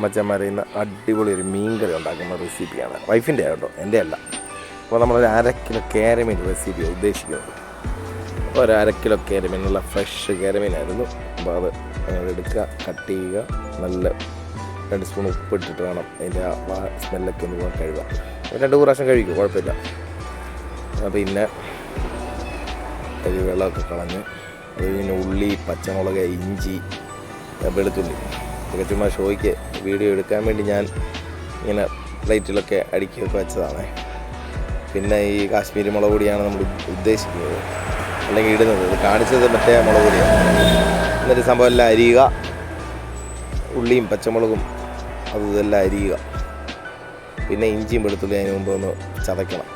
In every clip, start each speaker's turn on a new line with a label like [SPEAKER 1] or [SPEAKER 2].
[SPEAKER 1] മച്ചന്മാരെ ഇന്ന് അടിപൊളി ഒരു മീൻകറി ഉണ്ടാക്കുന്ന റെസിപ്പിയാണ്. വൈഫിന്റെ കേട്ടോ എന്റെ അല്ല അപ്പോൾ നമ്മളൊരു അരക്കിലോ കിലോ കേരമീൻ റെസിപ്പിയാണ് ഉദ്ദേശിക്കുന്നത്. ഒരു അരക്കിലോ നല്ല ഫ്രഷ് കേരമീനായിരുന്നു അപ്പോൾ അത് അങ്ങനെ എടുക്കുക കട്ട് ചെയ്യുക. നല്ല രണ്ട് സ്പൂൺ ഉപ്പിട്ടിട്ട് വേണം അതിന്റെ ആ സ്മെല്ലൊക്കെ ഒന്ന് പോകാൻ കഴുകാം രണ്ട് പ്രാവശ്യം കഴിക്കും കുഴപ്പമില്ല. പിന്നെ ഒരു വെള്ളമൊക്കെ കളഞ്ഞ് അത് പിന്നെ ഉള്ളി പച്ചമുളക് ഇഞ്ചി വെളുത്തുള്ളി. ഇതൊക്കെ ചുമ്മാ ഷോയ്ക്ക് വീഡിയോ എടുക്കാൻ വേണ്ടി ഞാൻ ഇങ്ങനെ പ്ലേറ്റിലൊക്കെ അടുക്കിയൊക്കെ വെച്ചതാണ്. പിന്നെ ഈ കാശ്മീരി മുളക് പൊടിയാണ് നമ്മൾ ഉദ്ദേശിക്കുന്നത്. അല്ലെങ്കിൽ ഇടുന്നത്. ഇത് കാണിച്ചത് മറ്റേ മുളക് പൊടിയാണ്. എന്നിട്ട് സംഭവം എല്ലാം അരിയുക. ഉള്ളിയും പച്ചമുളകും അതും ഇതെല്ലാം അരിയുക. പിന്നെ ഇഞ്ചിയും വെളുത്തുള്ളി അതിന് മുമ്പ് ഒന്ന് ചതയ്ക്കണം.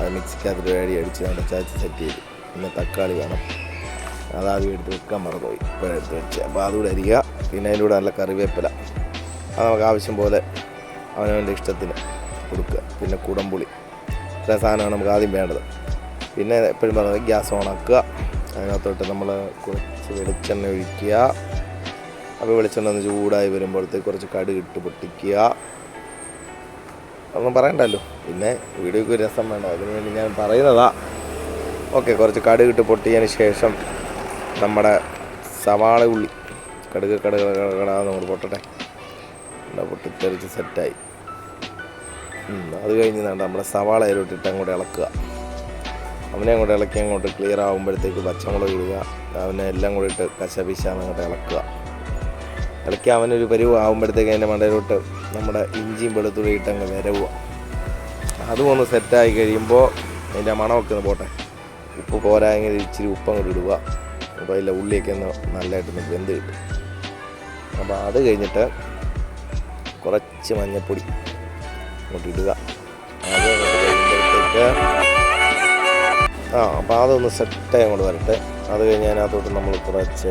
[SPEAKER 1] അത് മിക്സിക്കകത്ത് വേടി അടിച്ച് നമ്മുടെ ചതച്ച് സെറ്റ് ചെയ്ത്. പിന്നെ തക്കാളി വേണം. അതാദ്യം എടുത്ത് വെക്കാൻ മറന്നുപോയി. ഇപ്പോഴെടുത്ത് വെച്ച്. അപ്പോൾ അതുകൂടെ അരിയുക. പിന്നെ അതിലൂടെ നല്ല കറിവേപ്പില. അത് നമുക്ക് ആവശ്യം പോലെ അവനവന്റെ ഇഷ്ടത്തിന് കൊടുക്കുക. പിന്നെ കുടംപുളി. ഇത്ര സാധനമാണ് നമുക്ക് ആദ്യം വേണ്ടത്. പിന്നെ എപ്പോഴും പറയുന്നത് ഗ്യാസ് ഓണാക്കുക. അതിനകത്തോട്ട് നമ്മൾ കുറച്ച് വെളിച്ചെണ്ണ ഒഴിക്കുക. അപ്പോൾ വെളിച്ചെണ്ണ ഒന്ന് ചൂടായി വരുമ്പോഴത്തേക്ക് കുറച്ച് കടുക് ഇട്ട് പൊട്ടിക്കുക. ഒന്നും പറയണ്ടല്ലോ. പിന്നെ വീഡിയോക്ക് രസം വേണ്ട. അതിന് വേണ്ടി ഞാൻ പറയുന്നതാ. ഓക്കെ കുറച്ച് കടുക് ഇട്ട് പൊട്ടിയതിന് ശേഷം നമ്മുടെ സവാള ഉള്ളി കടുക് കടുക് കടാന്ന് നമ്മൾ പൊട്ടട്ടെ. എന്താ പൊട്ടിത്തെറിച്ച് സെറ്റായി. അത് കഴിഞ്ഞ് വേണ്ട നമ്മുടെ സവാള അതിലോട്ടിട്ട് അങ്ങോട്ട് ഇളക്കുക. അവനെ അങ്ങോട്ട് ഇളക്കി അങ്ങോട്ട് ക്ലിയർ ആകുമ്പോഴത്തേക്ക് പച്ചമുളക് ഇടുക. അവനെ എല്ലാം കൂടി ഇട്ട് കശപിശാന്ന് അങ്ങോട്ട് ഇളക്കുക. ഇളക്കി അവനൊരു പരിവ് ആകുമ്പോഴത്തേക്ക് അതിന്റെ മണ്ടയിലോട്ട് നമ്മുടെ ഇഞ്ചിയും വെളുത്തുള്ളി ഇട്ട് അങ്ങ് വരവുക അതും ഒന്ന് സെറ്റായി കഴിയുമ്പോൾ അതിന്റെ മണമൊക്കെ ഒന്ന് പോട്ടെ. ഉപ്പ് പോരായെങ്കിൽ ഇച്ചിരി ഉപ്പ് അങ്ങോട്ട് ഇടുക. അപ്പോൾ അതിലെ ഉള്ളിയൊക്കെ ഒന്ന് നല്ലതായിട്ടൊന്ന് വെന്ത് കിട്ടും. അപ്പോൾ അത് കഴിഞ്ഞിട്ട് കുറച്ച് മഞ്ഞപ്പൊടി അങ്ങോട്ട് ഇടുക. അത് ആ അപ്പോൾ അതൊന്ന് സെറ്റായി അങ്ങോട്ട് വരട്ടെ. അത് കഴിഞ്ഞ് അതിനകത്തോട്ട് നമ്മൾ കുറച്ച്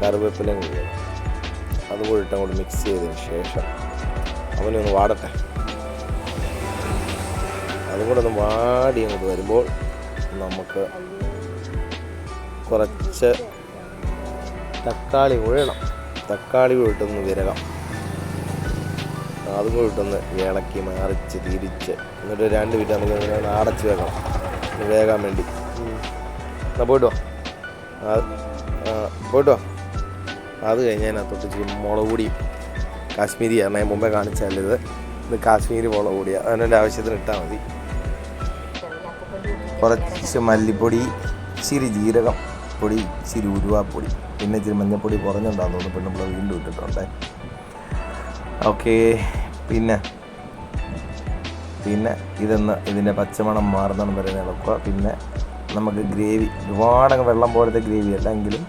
[SPEAKER 1] കറിവേപ്പിലയും കൂടി. അതുകൂടി ഇട്ട് അങ്ങോട്ട് മിക്സ് ചെയ്തതിന് ശേഷം അവനൊന്ന് വാടട്ടെ. അതും കൂടെ ഒന്ന് വാടി അങ്ങോട്ട് വരുമ്പോൾ നമുക്ക് കുറച്ച് തക്കാളി ഉഴണം തക്കാളി കൂടി വിരകം. അതും കൂടി ഇട്ടൊന്ന് ഇളക്കി മറിച്ച് തിരിച്ച് എന്നിട്ട് രണ്ട് വീട്ട് നമുക്ക് ഇങ്ങനെ അടച്ച് വെക്കണം. വേകാൻ വേണ്ടി. എന്നാ പോയിട്ട് പോയിട്ട് അത് കഴിഞ്ഞ് അതിനകത്തോട്ട് ഇച്ചിരി മുളക് പൊടിയും കാശ്മീരി ആണ് ഞാൻ മുമ്പേ കാണിച്ചാലിത് ഇത്? കാശ്മീരി മുളക് പൊടിയാണ് അതിന്റെ ആവശ്യത്തിന് ഇട്ടാൽ മതി. കുറച്ച് മല്ലിപ്പൊടി ഇച്ചിരി ജീരകം പൊടി ഇച്ചിരി ഉരുവാപ്പൊടി പിന്നെ ഇച്ചിരി മഞ്ഞൾപ്പൊടി കുറഞ്ഞുണ്ടാകുന്നു പിന്നെ നമ്മൾ വീണ്ടും ഇട്ടിട്ടുണ്ട്. ഓക്കെ. പിന്നെ പിന്നെ ഇതൊന്ന് ഇതിന്റെ പച്ചമണം മാറുന്നതെന്ന് വരെ ഇളക്കുക. പിന്നെ നമുക്ക് ഗ്രേവി ഒരുപാട് വെള്ളം പോലത്തെ ഗ്രേവി അല്ല എങ്കിലും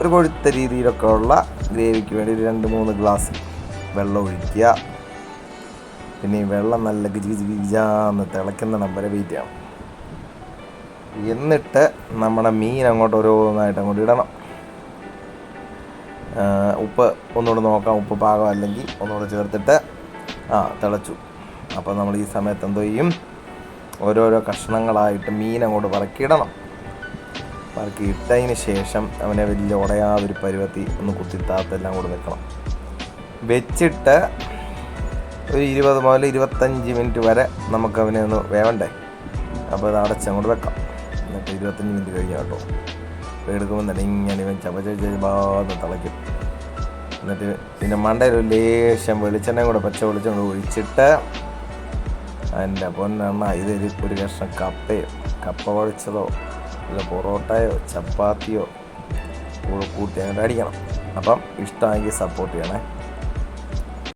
[SPEAKER 1] ഒരു കൊഴുത്ത രീതിയിലൊക്കെ ഉള്ള ഗ്രേവിക്ക് വേണ്ടി ഒരു രണ്ട് മൂന്ന് ഗ്ലാസ് വെള്ളം ഒഴിക്കുക. പിന്നെ ഈ വെള്ളം നല്ല ഗിജി ഗിജി ഗിജാന്ന് നമ്പരെ വരെ വെയിറ്റ് ചെയ്യണം. എന്നിട്ട് നമ്മുടെ മീൻ അങ്ങോട്ട് ഓരോന്നായിട്ട് അങ്ങോട്ട് ഇടണം. ഉപ്പ് ഒന്നുകൂടെ നോക്കാം. ഉപ്പ് പാകം അല്ലെങ്കിൽ ഒന്നുകൂടെ ചേർത്തിട്ട് ആ തിളച്ചു. അപ്പോൾ നമ്മൾ ഈ സമയത്ത് എന്തോ ചെയ്യും? ഓരോരോ കഷ്ണങ്ങളായിട്ട് മീൻ അങ്ങോട്ട് പറക്കിയിടണം. പറക്കി ഇട്ടതിന് ശേഷം അവനെ വലിയ ഉടയാതൊരു പരുവത്തി ഒന്ന് കുത്തിത്താത്തെല്ലാം കൂടെ വെക്കണം വെച്ചിട്ട് ഒരു ഇരുപത് മുതൽ ഇരുപത്തഞ്ച് മിനിറ്റ് വരെ നമുക്ക് അവനെ ഒന്ന് വേവണ്ടേ? അപ്പോൾ അത് അടച്ചങ്ങോട്ട് വെക്കാം. എന്നിട്ട് ഇരുപത്തഞ്ച് മിനിറ്റ് കഴിഞ്ഞാൽ കേട്ടോ. എടുക്കുമ്പോൾ തന്നെ ഇങ്ങനെ ഇവൻ ഭാഗത്ത് തിളയ്ക്കും. എന്നിട്ട് പിന്നെ മണ്ടയിൽ ഒരു ലേശം വെളിച്ചെണ്ണ കൂടെ പച്ച വെളിച്ചെണ്ണ ഒഴിച്ചിട്ട് എന്റെ പൊന്നെണ്ണ ഇതൊരു ഒരു കഷ്ണം കപ്പയോ കപ്പ പൊളിച്ചതോ അല്ല പൊറോട്ടയോ ചപ്പാത്തിയോ കൂടെ കൂട്ടി അങ്ങനെ അടിക്കണം. അപ്പം ഇഷ്ടമാണെങ്കിൽ സപ്പോർട്ട് ചെയ്യണേ.